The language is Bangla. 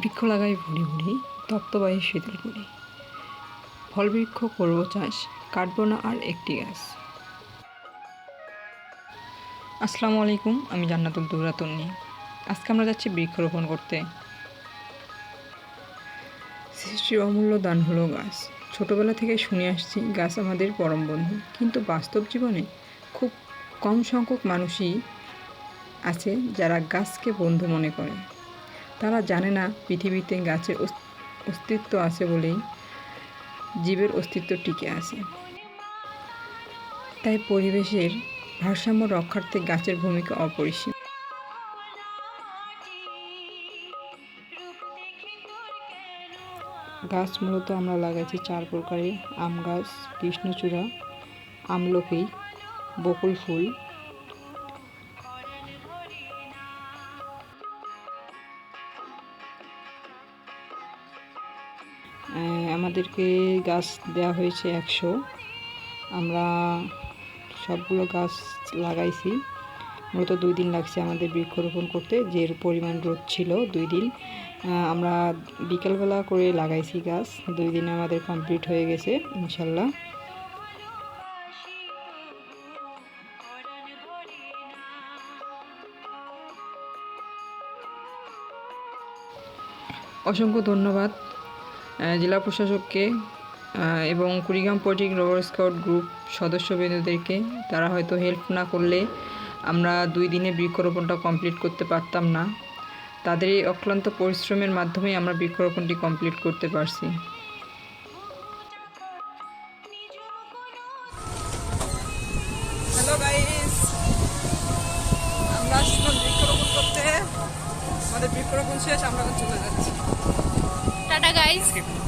বৃক্ষ লাগাই ভুড়ি ভুড়ি তপ্তবায়ু শীতল করি। ফল বৃক্ষ করব চাষ, কাটব না আর একটি গাছ। আসসালামু আলাইকুম, আমি জান্নাতুল দুরাতুন নিয়ে আজকে আমরা যাচ্ছি বৃক্ষরোপণ করতে। সৃষ্টির অমূল্য দান হলো গাছ। ছোটবেলা থেকে শুনে আসছি গাছ আমাদের পরম বন্ধু। কিন্তু বাস্তব জীবনে খুব কম সংখ্যক মানুষই আছে যারা গাছকে বন্ধু মনে করে। তারা জানে না পৃথিবীতে গাছের অস- অস্তিত্ব আছে বলেই জীবের অস্তিত্ব টিকে আছে। তাই পরিবেশের ভারসাম্য রক্ষার্থে গাছের ভূমিকা অপরিসীম। গাছ মূলত আমরা লাগাইছি চার প্রকারের আম গাছ, কৃষ্ণচূড়া, আমলকি, বকুল ফুল আমাদেরকে গাছ দেওয়া হয়েছে একশো। আমরা সবগুলো গাছ লাগাইছি। মূলত দুই দিন লাগছে আমাদের বৃক্ষরোপণ করতে, যে পরিমাণ রোদ ছিল দুই দিন। আমরা বিকেলবেলা করে লাগাইছি গাছ। দুই দিনে আমাদের কমপ্লিট হয়ে গেছে, ইনশাল্লাহ। অসংখ্য ধন্যবাদ। জেলা প্রশাসককে এবং কুড়িগ্রাম পর্যায়িক রবার স্কাউট গ্রুপ সদস্যবৃন্দদেরকে। তারা হয়তো হেল্প না করলে আমরা দুই দিনে বৃক্ষরোপণটা কমপ্লিট করতে পারতাম না। তাদের এই অক্লান্ত পরিশ্রমের মাধ্যমে আমরা বৃক্ষরোপণটি কমপ্লিট করতে পারছি। আমরা বৃক্ষরোপণ শেষ, আমরা চলে যাচ্ছি। Tata guys